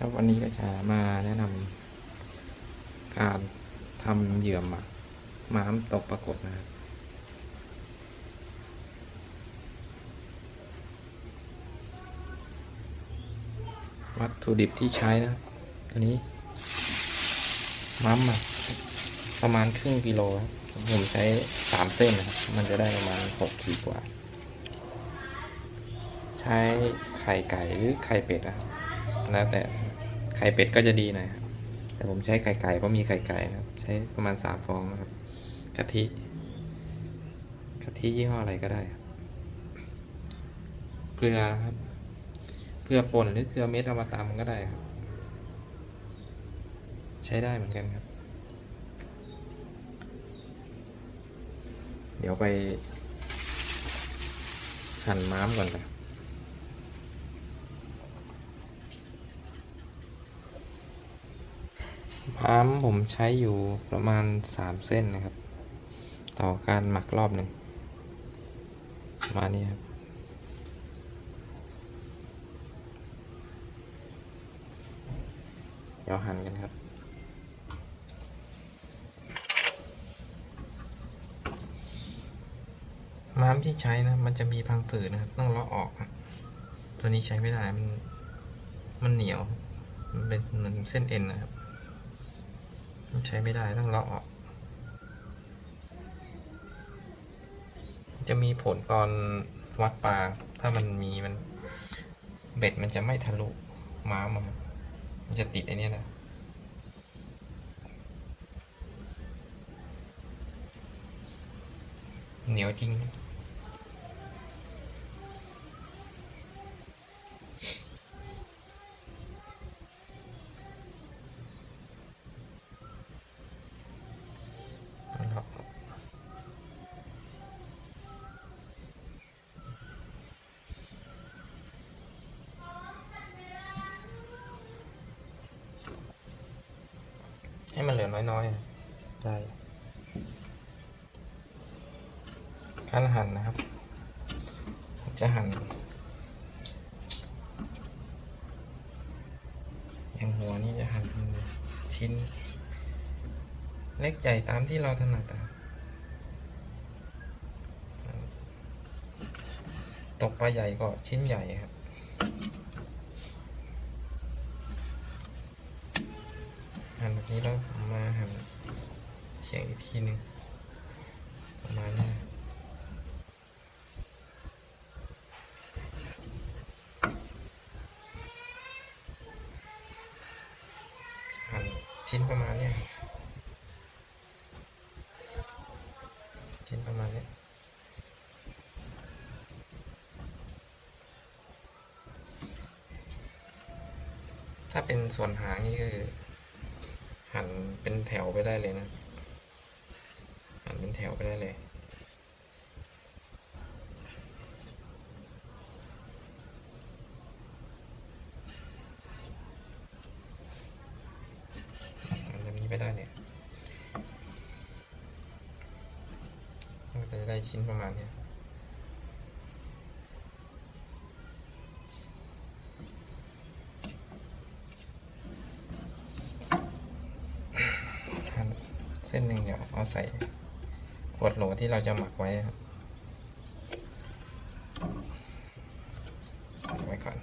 ครับวันนี้ก็จะมาแนะนำการทำเหยื่อหมักม้ามตกปรากฏนะครับวัตถุดิบที่ใช้นะครับตัวนี้ม้ามหมักประมาณครึ่งกิโลครับผมใช้สามเส้นนะครับ มันจะได้ประมาณหกขีดกว่า ใช้ไข่ไก่หรือไข่เป็ดนะครับแล้วแต่ ไข่เป็ดก็จะดีหน่อยครับแต่ผมใช้ไข่ไก่เพราะมีไข่ไก่นะครับ ใช้ประมาณสามฟองนะครับกะทิกะทิยี่ห้ออะไรก็ได้ครับเกลือครับเกลือป่นหรือเกลือเม็ดเอามาตำก็ได้ครับ ใช้ได้เหมือนกันครับ เดี๋ยวไปหั่นม้ามก่อนครับ ม้ามผมใช้อยู่ประมาณสามเส้นนะครับ ต่อการหมักรอบหนึ่งมาณนี้ครับเดี๋ยวหั่นกันครับม้ามที่ใช้นะมันจะมีพังผืดนะครับ ต้องเลาะออกครับตัวนี้ใช้ไม่ได้มันมันเหนียว มันเป็นเหมือนเส้นเอ็นนะครับ ใช้ไม่ได้ต้องเลาะออก จะมีผลตอนวัดปลาถ้ามันมีมันเบ็ดมันจะไม่ทะลุม้ามอะครับมันจะติดไอ้นี้ยนะเหนียวจริง ให้มันเหลือน้อยๆอะได้การหั่นนะครับผมจะหั่นอย่างหัวนี่จะหั่นเป็นชิ้น เล็กใหญ่ตามที่เราถนัดอะครับตกปลาใหญ่ก็ชิ้นใหญ่ครับ หั่นแบบนี้แล้วผมมาหั่นเฉียงอีกทีหนึ่งประมาณนี้หั่นชิ้นประมาณเนี้ยชิ้นประมาณนี้ถ้าเป็นส่วนหางนี่คือ แถวไปได้เลยนะหันเป็นแถวไปได้เลยหันแบบนี้ไปได้เนี่ยก็จะได้ชิ้นประมาณเนี้ยหั่น เส้นหนึ่งเดี๋ยวเอาใส่ขวดโหลที่เราจะหมักไว้ครับไว้ก่อน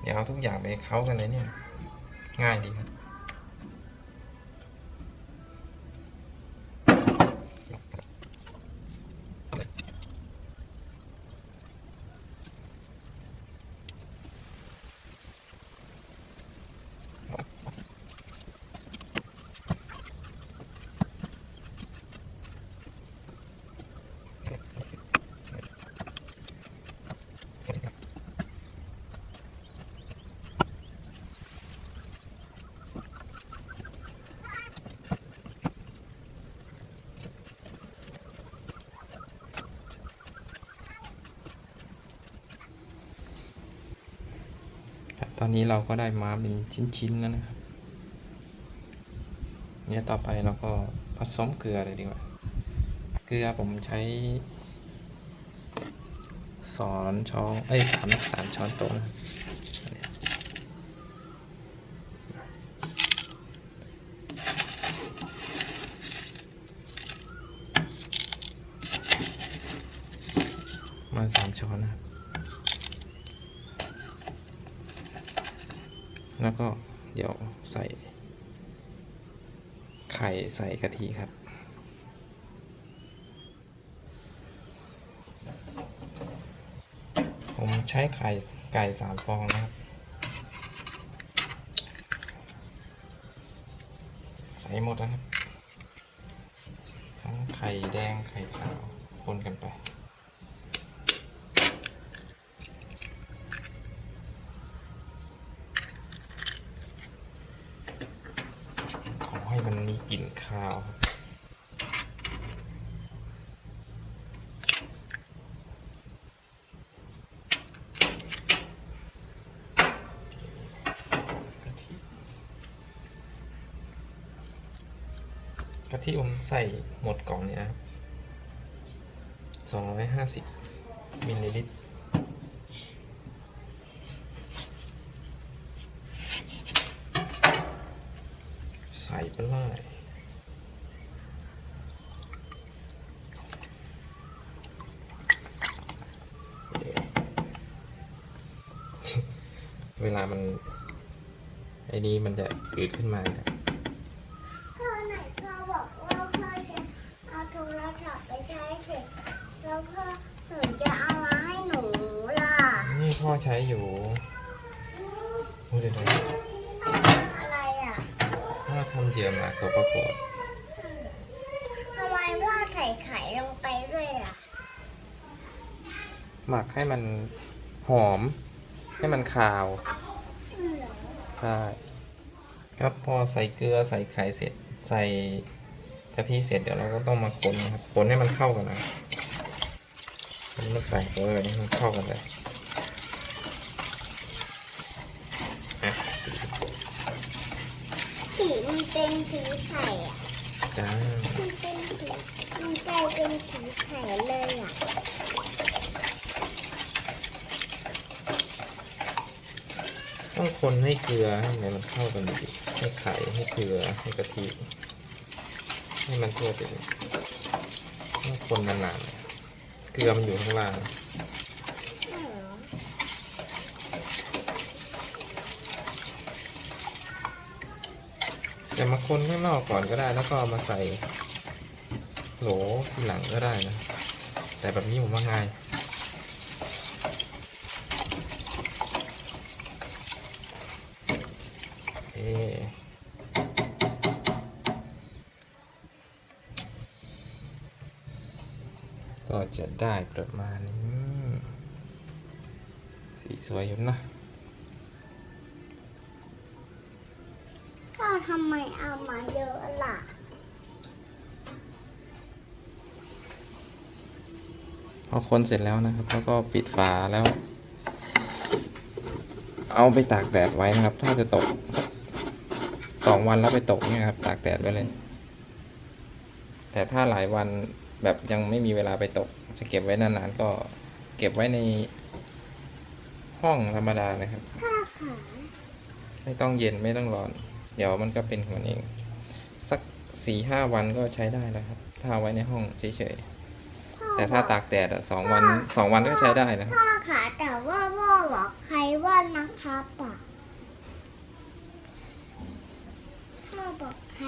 เดี๋ยวเอาทุกอย่างไปเข้ากันเลยเนี่ย ง่ายดีครับ ตอนนี้เราก็ได้ม้าเป็นชิ้นๆแล้วนะครับ เนี่ยต่อไปเราก็ผสมเกลือเลยดีกว่า เกลือผมใช้สอนช้อนเอ้ยสามสามช้อนโต๊ะนะมาสามช้อนนะครับ แล้วก็เดี๋ยวใส่ไข่ใส่กะทิครับ ผมใช้ไข่ไก่สามฟองนะครับ ใส่หมดแล้วครับ ทั้งไข่แดงไข่ขาวคนกันไป ขอให้มันมีกลิ่นคาวครับกะทิ กะทิผมใส่หมดกล่องเนี่ยนะครับสองร้อยห้าสิบมิลลิลิตร ใส่ไปเลยเวลามัน ไอ้นี้มันจะอืดขึ้นมาครับ พ่อไหนพ่อบอกว่าพ่อจะเอาโทร ศัพท์ไปใช้เสร็จแล้วพ่อหนูจะเอามาให้หนูล่ะนี่พ่อใช้อยู่โอ้เดี๋ยวอะไรอะๆพ่อทำเหยื่อหมากตัวประกวดทำไมพ่อใส่ไข่ลงไปด้วยล่ะ หมักให้มันหอม ให้มันคาวใช่ครับพอใส่เกลือใส่ไข่เสร็จใส่ กะทิเสร็จเดี๋ยวเราก็ต้องมาคนนะครับคนให้มันเข้ากันนะคนมันแตกเลยให้มันเข้ากันเลยอะสีสีมันเป็นสีไข่อะจ้ามันเป็นสีมันกลายเป็นสีไข่เลยอะต้องคนให้เกลือให้มันเข้ากันดีให้ไข่ให้เกลือให้กะทิ ให้มันทั่วถึงต้องคนนานๆเกลือมันอยู่ข้างล่างแต่มาคนข้างนอกก่อนก็ได้แล้วก็มาใส่โหลทีหลังก็ได้นะ แต่แบบนี้ผมว่าง่ายเอะก็ จะได้ประมาณนี้ สีสวยอยู่นะพ่อทำไมเอามาเยอะล่ะพอคนเสร็จแล้วนะครับ แล้วก็ปิดฝาแล้ว เอาไปตากแดดไว้นะครับ ถ้าจะตกสักสองวันแล้วไปตกเนี่ยครับ ตากแดดไว้เลย แต่ถ้าหลายวัน แบบยังไม่มีเวลาไปตก จะเก็บไว้นานๆก็เก็บไว้ในห้องธรรมดานะครับ ผ้าขาวไม่ต้องเย็นไม่ต้องร้อน เดี๋ยวมันก็เป็นของมันเอง สักสี่ห้าวันก็ใช้ได้แล้วครับ ถ้าเไว้ในห้องเฉยๆแต่ถ้าตากแดดอะสองวันสองวันก็ใช้ได้นะพ่อขาแต่ว่าพ่อบอกใครว่านะครับะพ่อบอกใคร